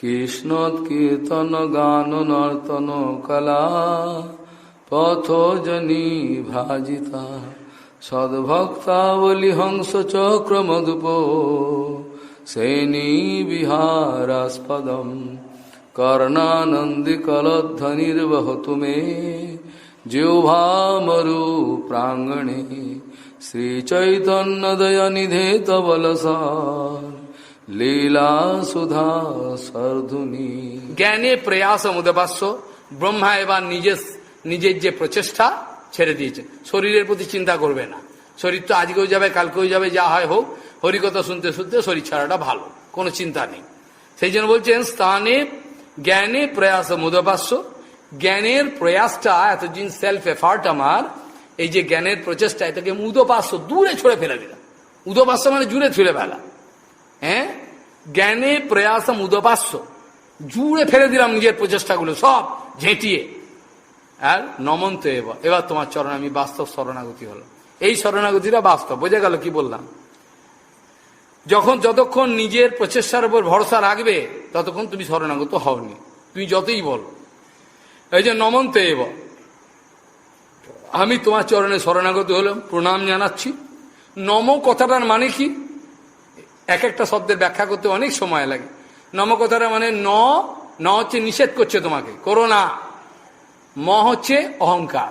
কীর্তন গান, নর্তন কলা, পথজনী ভাজিতা, সদ্ভক্তাবলি হংস চক্র মধুপ সেনী বিহারাস্পদম, কর্ণানন্দি কলধ্বনির্বহতু মে, জিহ্বামরু প্রাঙ্গণে শ্রীচৈতন্যদয়নিধে তবলসার লীলা সুধা সর্ধুনী। জ্ঞানে প্রয়াস মুদবাস্য ব্রহ্মা এবার নিজের নিজের যে প্রচেষ্টা ছেড়ে দিয়েছে। শরীরের প্রতি চিন্তা করবে না। শরীর তো আজকেও যাবে, কালকেও যাবে, যা হয় হোক, হরিকথা শুনতে শুনতে শরীর ছাড়াটা ভালো, কোনো চিন্তা নেই। সেই জন্য বলছেন, স্থানে জ্ঞানে প্রয়াস মুদবাস্য জ্ঞানের প্রয়াসটা, এতদিন সেলফ এফার্ট আমার, এই যে জ্ঞানের প্রচেষ্টা, এটাকে মুদপাস্য দূরে ছড়ে ফেলে দিলাম। উদপাস্য মানে জুড়ে ছুড়ে ফেলা। হ্যাঁ? জ্ঞানে প্রয়াসম উদপাস্য জুড়ে ফেলে দিলাম নিজের প্রচেষ্টাগুলো, সব ঝেঁটিয়ে। আর নমন্ত এবার এবার তোমার চরণ আমি বাস্তব শরণাগতি হলো এই শরণাগতিটা বাস্তব, বোঝা গেল কি বললাম? যখন যতক্ষণ নিজের প্রচেষ্টার উপর ভরসা রাখবে, ততক্ষণ তুমি শরণাগত হওনি। তুমি যতই বলো। এই যে নমন্ত এব আমি তোমার চরণে শরণাগত হলাম, প্রণাম জানাচ্ছি। নম কথাটার মানে কি? এক একটা শব্দের ব্যাখ্যা করতে অনেক সময় লাগে। নম কথাটা মানে ন ন হচ্ছে নিষেধ করছে তোমাকে, করো না। ম হচ্ছে অহংকার।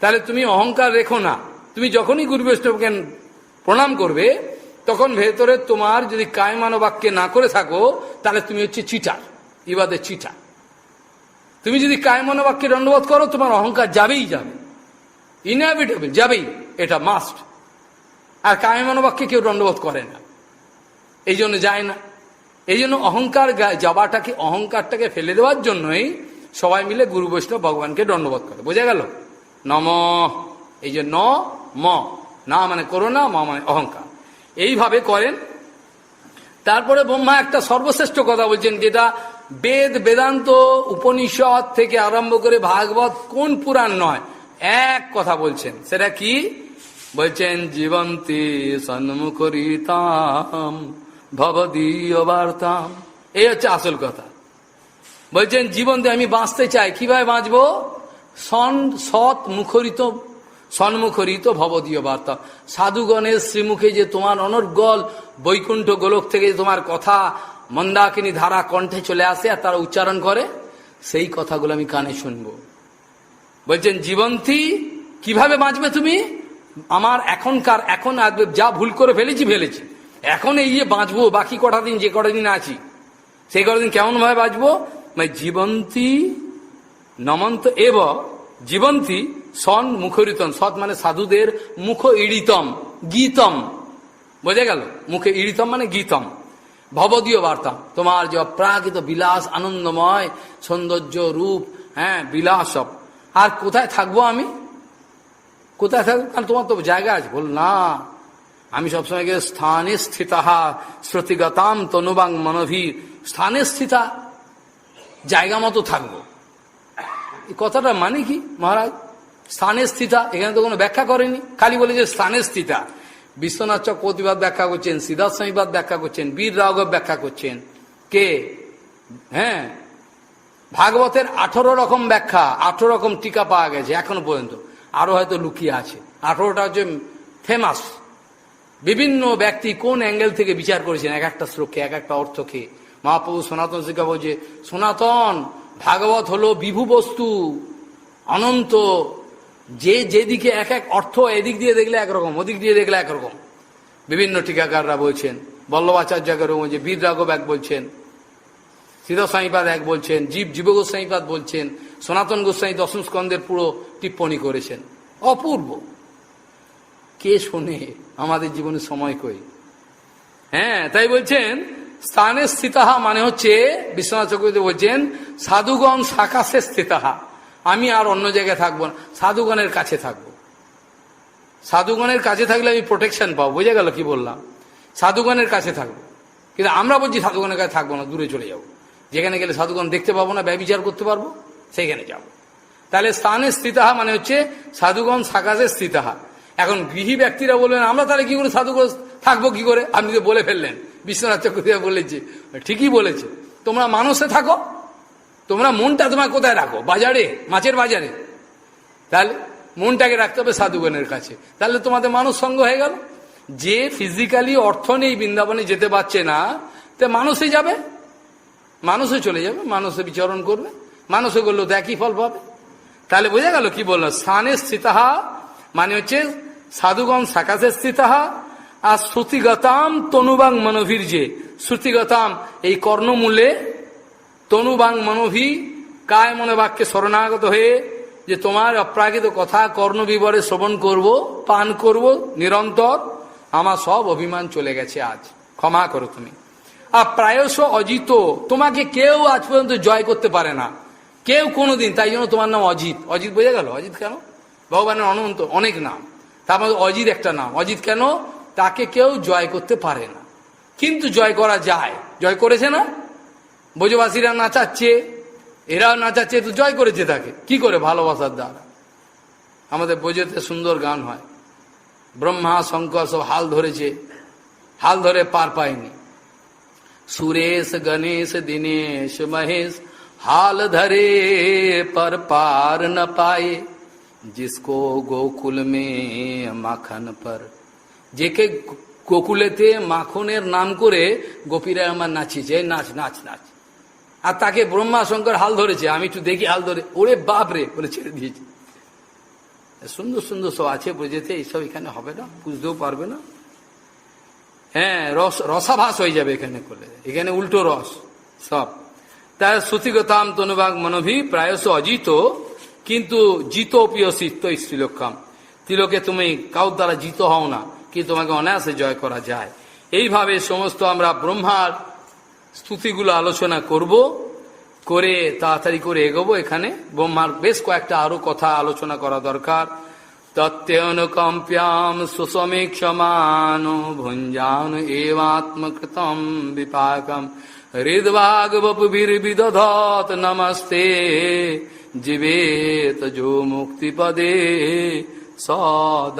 তাহলে তুমি অহংকার রেখো না। তুমি যখনই গুরু বৈষ্ণবকে প্রণাম করবে, তখন ভেতরে তোমার যদি কায়মানো বাক্যে না করে থাকো, তাহলে তুমি হচ্ছে চিটার ইবাদে চিটার তুমি যদি কায়মানো বাক্যে দণ্ডবোধ করো, তোমার অহংকার যাবেই যাবে। ইনএভিটেবল যাবেই, এটা মাস্ট আর কায়মানো বাক্যে কেউ দণ্ডবোধ করে না। এই জন্য যায় না। এই জন্য অহংকার যাবাটাকে অহংকারটাকে ফেলে দেওয়ার জন্যই সবাই মিলে গুরু বৈষ্ণব ভগবানকে দণ্ডবোধ করে। বোঝা গেল? নম। এই যে ন, ম। না মানে করোনা ম মানে অহংকার। এইভাবে করেন। তারপরে ব্রহ্মা একটা সর্বশ্রেষ্ঠ কথা বলছেন, যেটা বেদ, বেদান্ত, উপনিষদ থেকে আরম্ভ করে ভাগবত, কোন পুরাণ নয়, এক কথা বলছেন। সেটা কি? বলছেন, জীবন্তী সন্মুখরিতাম। ভবদীয় বার্তাম। এই হচ্ছে আসল কথা। বলছেন জীবনতে আমি বাঁচতে চাই, কীভাবে বাঁচবো? সন, সৎ মুখরিত, সন্মুখরিত ভবদীয় বার্তা। সাধুগণের শ্রীমুখে যে তোমার অনর্গল বৈকুণ্ঠ গোলক থেকে তোমার কথা মন্দাকিনী ধারা কণ্ঠে চলে আসে আর তারা উচ্চারণ করে, সেই কথাগুলো আমি কানে শুনব। বলছেন, জীবন্তী, কীভাবে বাঁচবে তুমি? আমার এখনকার, এখন আর যা ভুল করে ফেলেছি ফেলেছি। এখন এই যে বাঁচবো, বাকি কটা দিন, যে কটা দিন আছি, সেই কটা দিন কেমন ভাবে বাঁচবো? মানে জীবন্তী নমন্ত এব, জীবন্তী সন মুখরিতম, সৎ মানে সাধুদের মুখ ইড়িতম, গীতম। বোঝা গেল? মুখে ইড়িতম মানে গীতম। ভবদীয় বার্তা, তোমার যে অপ্রাকৃত বিলাস আনন্দময়, সৌন্দর্য রূপ হ্যাঁ বিলাস সব। আর কোথায় থাকব আমি? কোথায় থাকব? কারণ তোমার তো জায়গা আছে। বল, না আমি সবসময় গিয়ে স্থানে স্থিতাহা শ্রুতিগতাম তনুবাং মনভীর স্থানে স্থিতা, জায়গা মতো থাকব। এই কথাটা মানে কি, মহারাজ? স্থানে স্থিতা, এখানে তো কোনো ব্যাখ্যা করেনি। খালি বলে যে স্থানে স্থিতা। বিশ্বনাথ চক্রবর্তীবাদ ব্যাখ্যা করছেন সিদ্ধার্থ স্বামীবাদ ব্যাখ্যা করছেন, বীর রাঘব ব্যাখ্যা করছেন। কে? হ্যাঁ? ভাগবতের আঠেরো রকম ব্যাখ্যা, আঠেরো রকম টিকা পাওয়া গেছে এখনও পর্যন্ত। আরও হয়তো লুকিয়ে আছে। আঠেরোটা হচ্ছে ফেমাস। বিভিন্ন ব্যক্তি কোন অ্যাঙ্গেল থেকে বিচার করেছেন? এক একটা শ্লোককে এক একটা অর্থকে মহাপ্রভু সনাতন শিক্ষা বলছে, সনাতন ভাগবত হলো বিভু বস্তু, অনন্ত। যে যেদিকে এক এক অর্থ এদিক দিয়ে দেখলে একরকম, ওদিক দিয়ে দেখলে একরকম। বিভিন্ন টিকাকাররা বলছেন বল্লভাচার্য একরকম বলছে বীর রাঘব এক বলছেন সিদ্ধ সাঁইপাদ এক বলছেন, জীব জীব গোস্বাইপাদ বলছেন, সনাতন গোস্বাই দশম স্কন্ধের পুরো টিপ্পণী করেছেন। অপূর্ব। কে শোনে? আমাদের জীবনে সময় কই? হ্যাঁ তাই বলছেন, স্থানে স্থিতাহা মানে হচ্ছে, বিশ্বনাথ চক্রবর্তী বলছেন, সাধুগণ সাকাশে স্থিতাহা। আমি আর অন্য জায়গায় থাকব না, সাধুগণের কাছে থাকব। সাধুগণের কাছে থাকলে আমি প্রোটেকশন পাবো, বোঝা গেল কি বললাম? সাধুগণের কাছে থাকব। কিন্তু আমরা বলছি সাধুগণের কাছে থাকব না, দূরে চলে যাব। যেখানে গেলে সাধুগণ দেখতে পাবো না, ব্যবচার করতে পারব সেখানে যাব। তাহলে স্থানে স্থিতাহা মানে হচ্ছে, সাধুগণ সাকাশে স্থিতাহা। এখন গৃহী ব্যক্তিরা বলবেন, আমরা তাহলে কি করে সাধুগণ থাকব কি করে? আপনি তো বলে ফেললেন, বিশ্বনাথ চক্রবর্তী বলেছে ঠিকই বলেছে। তোমরা মানুষে থাকো, তোমরা মনটা তোমার কোথায় রাখো? বাজারে, মাছের বাজারে? তাহলে মনটাকে রাখতে হবে সাধুগণের কাছে। তাহলে তোমাদের মানুষ সঙ্গ হয়ে গেল। যে ফিজিক্যালি অর্থ নেই বৃন্দাবনে যেতে পারছে না, তে মানুষে যাবে। মানুষে চলে যাবে, মানুষে বিচরণ করবে, মানুষে করলেও তো একই ফল পাবে। তাহলে বোঝা গেল কি বলল? স্থানে স্থিতাহা মানে হচ্ছে সাধুগণ সাকাশে স্থিতাহা আর শ্রুতিগতাম তনুবাং মনোভীর যে শ্রুতিগতাম, এই কর্ণমূলে তনুবাং মনোভি কায় মনে বাক্যে শরণাগত হয়ে যে তোমার অপ্রাকৃত কথা কর্ণবিবরে শ্রবণ করব, পান করব, নিরন্তর আমার সব অভিমান চলে গেছে আজ। ক্ষমা করো তুমি। আর প্রায়শ অজিত, তোমাকে কেউ আজ পর্যন্ত জয় করতে পারে না। কেউ কোনোদিন, তাই জন্য তোমার নাম অজিত। অজিত বোঝা গেল? অজিত কেন? ভগবানের অনন্ত, অনেক নাম। তার মধ্যে অজিত একটা নাম। অজিত কেন? তাকে কেউ জয় করতে পারে না। কিন্তু জয় করা যায়। জয় করেছে না? বোঝবাসীরা নাচাচ্ছে। এরাও নাচাচ্ছে, তো জয় করেছে তাকে। কি করে ভালোবাসার দ্বারা? আমাদের বোঝতে সুন্দর গান হয়। ব্রহ্মা, শঙ্কর সব হাল ধরেছে। হাল ধরে পার পায়নি। সুরেশ, গণেশ, দীনেশ, মহেশ হাল ধরে পর পার না পায়ে। जिसको गोकुल में माखन पर যেকে গোকুলেতে মাখনের নাম করে গোপীরা আমার নাচিয়েছে এই নাচ নাচ নাচ আর তাকে ব্রহ্মা শঙ্কর হাল ধরেছে আমি একটু দেখি হাল ধরে ওরে বাপ রে বলে ছেড়ে দিয়েছে সুন্দর সুন্দর সব আছে বুঝেতে এইসব এখানে হবে না বুঝতেও পারবে না হ্যাঁ রস রসাভাস হয়ে যাবে এখানে করলে এখানে উল্টো রস সব তার শ্রুতিগতাম তনুবাগ মনোভি প্রায়শ অজিত কিন্তু জিত প্রিয়সিত স্ত্রীলক্ষাম তিলকে তুমি কাউর দ্বারা জিত হও না, কি তোমাকে অনায়াসে জয় করা যায়। এইভাবে সমস্ত আমরা ব্রহ্মার স্তুতিগুলো আলোচনা করব, করে তাড়াতাড়ি করে এগোবো এখানে। ব্রহ্মার বেশ কয়েকটা আরও কথা আলোচনা করা দরকার। তত্ত্বনুকম্প্যাম সুসমীক্ষমান ভুঞ্জান এবাত্মকৃতম বিপাকম। হৃদবাগ বপুভির্বিদধত নমস্তে জীবেত যো মুক্তিপদে সদ